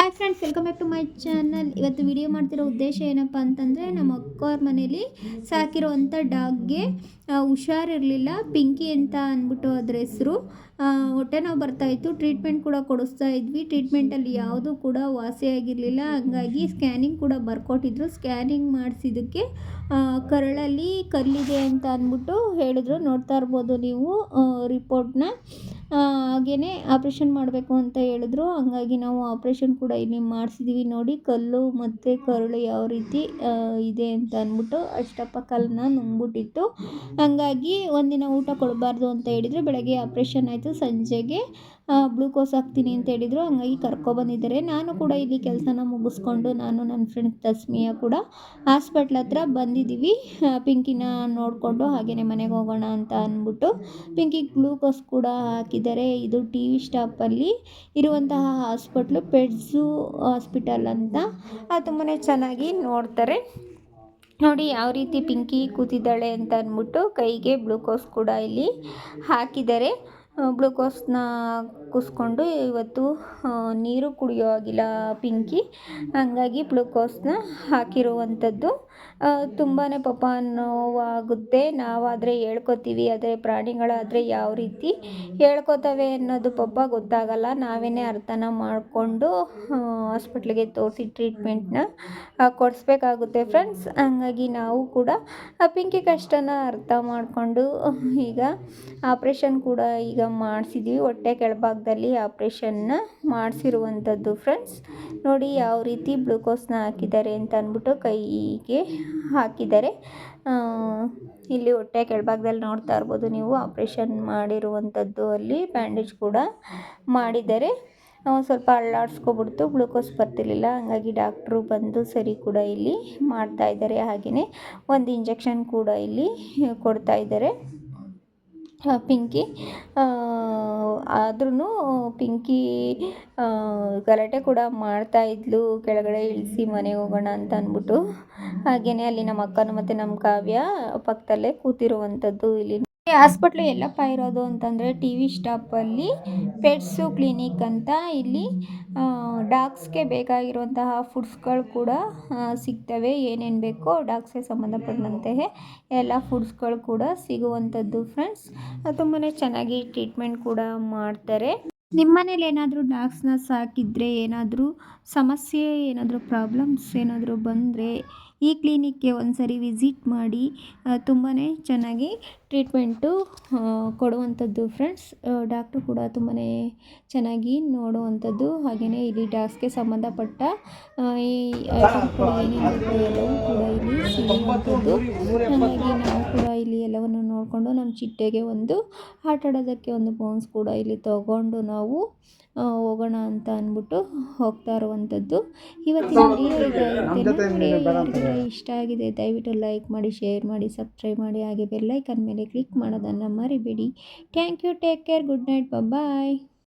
Hi friends welcome back to my channel ಇವತ್ತು video ಮಾಡ್ತಿರೋ ಉದ್ದೇಶ ಏನಪ್ಪ ಅಂತಂದರೆ ನಮ್ಮ ಅಕ್ಕವ್ರ ಮನೇಲಿ ಸಾಕಿರೋವಂಥ ಡಾಗ್ಗೆ ಹುಷಾರಿರಲಿಲ್ಲ, ಪಿಂಕಿ ಅಂತ ಅಂದ್ಬಿಟ್ಟು ಅದ್ರ ಹೆಸರು. ಹೊಟ್ಟೆ ನೋವು ಬರ್ತಾಯಿತ್ತು ಟ್ರೀಟ್ಮೆಂಟ್ ಕೂಡ ಕೊಡಿಸ್ತಾ ಇದ್ವಿ. ಟ್ರೀಟ್ಮೆಂಟಲ್ಲಿ ಯಾವುದೂ ಕೂಡ ವಾಸಿಯಾಗಿರಲಿಲ್ಲ ಹಂಗಾಗಿ ಸ್ಕ್ಯಾನಿಂಗ್ ಕೂಡ ಬರ್ಕೊಟ್ಟಿದ್ರು. ಸ್ಕ್ಯಾನಿಂಗ್ ಮಾಡಿಸಿದ್ದಕ್ಕೆ ಕರಳಲ್ಲಿ ಕಲ್ಲಿದೆ ಅಂತ ಅಂದ್ಬಿಟ್ಟು ಹೇಳಿದ್ರು. ನೋಡ್ತಾ ಇರ್ಬೋದು ನೀವು ರಿಪೋರ್ಟ್ನ ಹಾಗೆಯೇ ಆಪ್ರೇಷನ್ ಮಾಡಬೇಕು ಅಂತ ಹೇಳಿದ್ರು. ಹಂಗಾಗಿ ನಾವು ಆಪ್ರೇಷನ್ ಕೂಡ ಇಲ್ಲಿ ಮಾಡಿಸಿದ್ದೀವಿ ನೋಡಿ. ಕಲ್ಲು ಮತ್ತು ಕರುಳು ಯಾವ ರೀತಿ ಇದೆ ಅಂತ ಅಂದ್ಬಿಟ್ಟು ಅಷ್ಟಪ್ಪ ಕಲ್ಲನ್ನ ನುಂಗ್ಬಿಟ್ಟಿತ್ತು. ಹಂಗಾಗಿ ಒಂದಿನ ಊಟ ಕೊಡಬಾರ್ದು ಅಂತ ಹೇಳಿದ್ರು. ಬೆಳಗ್ಗೆ ಆಪ್ರೇಷನ್ ಆಯಿತು. ಸಂಜೆಗೆ ಗ್ಲೂಕೋಸ್ ಹಾಕ್ತೀನಿ ಅಂತ ಹೇಳಿದರು. ಹಂಗಾಗಿ ಕರ್ಕೊಬಂದಿದ್ದಾರೆ ನಾನು ಕೂಡ ಇಲ್ಲಿ ಕೆಲಸನ ಮುಗಿಸ್ಕೊಂಡು ನಾನು ನನ್ನ ಫ್ರೆಂಡ್ ತಸ್ಮಿಯ ಕೂಡ ಹಾಸ್ಪಿಟ್ಲ್ ಹತ್ರ ಬಂದಿದ್ದೀವಿ. ಪಿಂಕಿನ ನೋಡಿಕೊಂಡು ಹಾಗೆಯೇ ಮನೆಗೆ ಹೋಗೋಣ ಅಂತ ಅಂದ್ಬಿಟ್ಟು ಪಿಂಕಿ ಗ್ಲೂಕೋಸ್ ಕೂಡ ಹಾಕಿದ್ದಾರೆ. ಇದು ಟಿ ವಿ ಸ್ಟಾಪಲ್ಲಿ ಇರುವಂತಹ ಹಾಸ್ಪಿಟ್ಲು ಪೆಡ್ಸು ಹಾಸ್ಪಿಟಲ್ ಅಂತ. ತುಂಬಾ ಚೆನ್ನಾಗಿ ನೋಡ್ತಾರೆ. ನೋಡಿ ಯಾವ ರೀತಿ ಪಿಂಕಿ ಕೂತಿದ್ದಾಳೆ ಅಂತ ಅಂದ್ಬಿಟ್ಟು ಕೈಗೆ ಗ್ಲೂಕೋಸ್ ಕೂಡ ಇಲ್ಲಿ ಹಾಕಿದ್ದಾರೆ. ಗ್ಲೂಕೋಸ್ನ ಕುಸ್ಕೊಂಡು ಇವತ್ತು ನೀರು ಕುಡಿಯೋ ಆಗಿಲ್ಲ ಪಿಂಕಿ. ಹಂಗಾಗಿ ಗ್ಲುಕೋಸ್ನ ಹಾಕಿರುವಂಥದ್ದು. ತುಂಬಾ ಪಾಪ ನೋವಾಗುತ್ತೆ. ನಾವಾದರೆ ಹೇಳ್ಕೊತೀವಿ, ಆದರೆ ಪ್ರಾಣಿಗಳಾದರೆ ಯಾವ ರೀತಿ ಹೇಳ್ಕೊತವೆ ಅನ್ನೋದು ಪಾಪ ಗೊತ್ತಾಗಲ್ಲ. ನಾವೇ ಅರ್ಥನ ಮಾಡಿಕೊಂಡು ಹಾಸ್ಪಿಟ್ಲಿಗೆ ತೋರಿಸಿ ಟ್ರೀಟ್ಮೆಂಟ್ನ ಕೊಡಿಸ್ಬೇಕಾಗುತ್ತೆ ಫ್ರೆಂಡ್ಸ್. ಹಂಗಾಗಿ ನಾವು ಕೂಡ ಪಿಂಕಿ ಕಷ್ಟನ ಅರ್ಥ ಮಾಡಿಕೊಂಡು, ಈಗ ಆಪ್ರೇಷನ್ ಕೂಡ ಈಗ ಮಾಡಿಸಿದ್ವಿ. ಹೊಟ್ಟೆ ಕೆಳಭಾಗದಲ್ಲಿ ಆಪ್ರೇಷನ್ನ ಮಾಡಿಸಿರುವಂಥದ್ದು ಫ್ರೆಂಡ್ಸ್ ನೋಡಿ ಯಾವ ರೀತಿ ಗ್ಲೂಕೋಸ್ನ ಹಾಕಿದ್ದಾರೆ ಅಂತ ಅಂದ್ಬಿಟ್ಟು ಕೈಗೆ ಹಾಕಿದ್ದಾರೆ. ಇಲ್ಲಿ ಹೊಟ್ಟೆ ಕೆಳಭಾಗದಲ್ಲಿ ನೋಡ್ತಾ ಇರ್ಬೋದು ನೀವು ಆಪ್ರೇಷನ್ ಮಾಡಿರುವಂಥದ್ದು ಅಲ್ಲಿ ಬ್ಯಾಂಡೇಜ್ ಕೂಡ ಮಾಡಿದ್ದಾರೆ. ಸ್ವಲ್ಪ ಅಳ್ಳಾಡಿಸ್ಕೊಬಿಡ್ತು ಗ್ಲೂಕೋಸ್ ಬರ್ತಿರ್ಲಿಲ್ಲ. ಹಾಗಾಗಿ ಡಾಕ್ಟ್ರು ಬಂದು ಸರಿ ಕೂಡ ಇಲ್ಲಿ ಮಾಡ್ತಾ ಇದ್ದಾರೆ. ಹಾಗೆಯೇ ಒಂದು ಇಂಜೆಕ್ಷನ್ ಕೂಡ ಇಲ್ಲಿ ಕೊಡ್ತಾ ಇದ್ದಾರೆ. ಪಿಂಕಿ. ಆದ್ರೂ ಪಿಂಕಿ ಗಲಾಟೆ ಕೂಡ ಮಾಡ್ತಾ ಇದ್ಲು. ಕೆಳಗಡೆ ಇಳಿಸಿ ಮನೆಗೆ ಹೋಗೋಣ ಅಂತ ಅಂದ್ಬಿಟ್ಟು. ಹಾಗೆಯೇ ಅಲ್ಲಿ ನಮ್ಮ ಅಕ್ಕನೂ ಮತ್ತು ನಮ್ಮ ಕಾವ್ಯ ಪಕ್ಕದಲ್ಲೇ ಕೂತಿರುವಂಥದ್ದು ಇಲ್ಲಿ. ಹಾಸ್ಪಿಟ್ಲು ಎಲ್ಲಪ್ಪ ಇರೋದು ಅಂತಂದರೆ ಟಿ ವಿ ಸ್ಟಾಪಲ್ಲಿ ಪೆಟ್ಸು ಕ್ಲಿನಿಕ್ ಅಂತ ಇಲ್ಲಿ ಡಾಗ್ಸ್ಗೆ ಬೇಕಾಗಿರುವಂತಹ ಫುಡ್ಸ್ಗಳು ಕೂಡ ಸಿಗ್ತವೆ. ಏನೇನು ಬೇಕೋ ಡಾಗ್ಸ್ಗೆ ಸಂಬಂಧಪಟ್ಟಂತೆ ಎಲ್ಲ ಫುಡ್ಸ್ಗಳು ಕೂಡ ಸಿಗುವಂಥದ್ದು ಫ್ರೆಂಡ್ಸ್. ತುಂಬಾ ಚೆನ್ನಾಗಿ ಟ್ರೀಟ್ಮೆಂಟ್ ಕೂಡ ಮಾಡ್ತಾರೆ. ನಿಮ್ಮ ಮನೇಲಿ ಏನಾದರೂ ಡಾಗ್ಸ್ನ ಸಾಕಿದರೆ ಏನಾದರೂ ಸಮಸ್ಯೆ, ಏನಾದರೂ ಪ್ರಾಬ್ಲಮ್ಸ್ ಏನಾದರೂ ಬಂದರೆ ಈ ಕ್ಲಿನಿಕ್ಗೆ ಒಂದು ಸರಿ ವಿಸಿಟ್ ಮಾಡಿ ತುಂಬಾ ಚೆನ್ನಾಗಿ ಟ್ರೀಟ್ಮೆಂಟು ಕೊಡುವಂಥದ್ದು ಫ್ರೆಂಡ್ಸ್. ಡಾಕ್ಟ್ರು ಕೂಡ ತುಂಬಾ ಚೆನ್ನಾಗಿ ನೋಡುವಂಥದ್ದು. ಹಾಗೆಯೇ ಇಲ್ಲಿ ಡಾಗ್ಸ್ಗೆ ಸಂಬಂಧಪಟ್ಟ ಈ ಕೂಡ ಎಲ್ಲವೂ ಕೂಡ ಇಲ್ಲಿ ಸಿಗುವಂಥದ್ದು. ಹಾಗಾಗಿ ನಾವು ಕೂಡ ಇಲ್ಲಿ ಎಲ್ಲವನ್ನು ನೋಡಿಕೊಂಡು ನಮ್ಮ ಚಿಟ್ಟೆಗೆ ಒಂದು ಆಟ ಆಡೋದಕ್ಕೆ ಒಂದು ಬೌನ್ಸ್ ಕೂಡ ಇಲ್ಲಿ ತಗೊಂಡು ನಾವು ಹೋಗೋಣ ಅಂತ ಅಂದ್ಬಿಟ್ಟು ಹೋಗ್ತಾ ಇರುವಂಥದ್ದು. ಇವತ್ತಿನ ವಿಡಿಯೋ ಇಷ್ಟ ಆಗಿದೆ ದಯವಿಟ್ಟು ಲೈಕ್ ಮಾಡಿ ಶೇರ್ ಮಾಡಿ ಸಬ್ಸ್ಕ್ರೈಬ್ ಮಾಡಿ ಹಾಗೆ ಬೆಲ್ಲೈಕನ್ ಮೇಲೆ ಕ್ಲಿಕ್ ಮಾಡೋದನ್ನು ಮರಿಬೇಡಿ. Thank you take care good night bye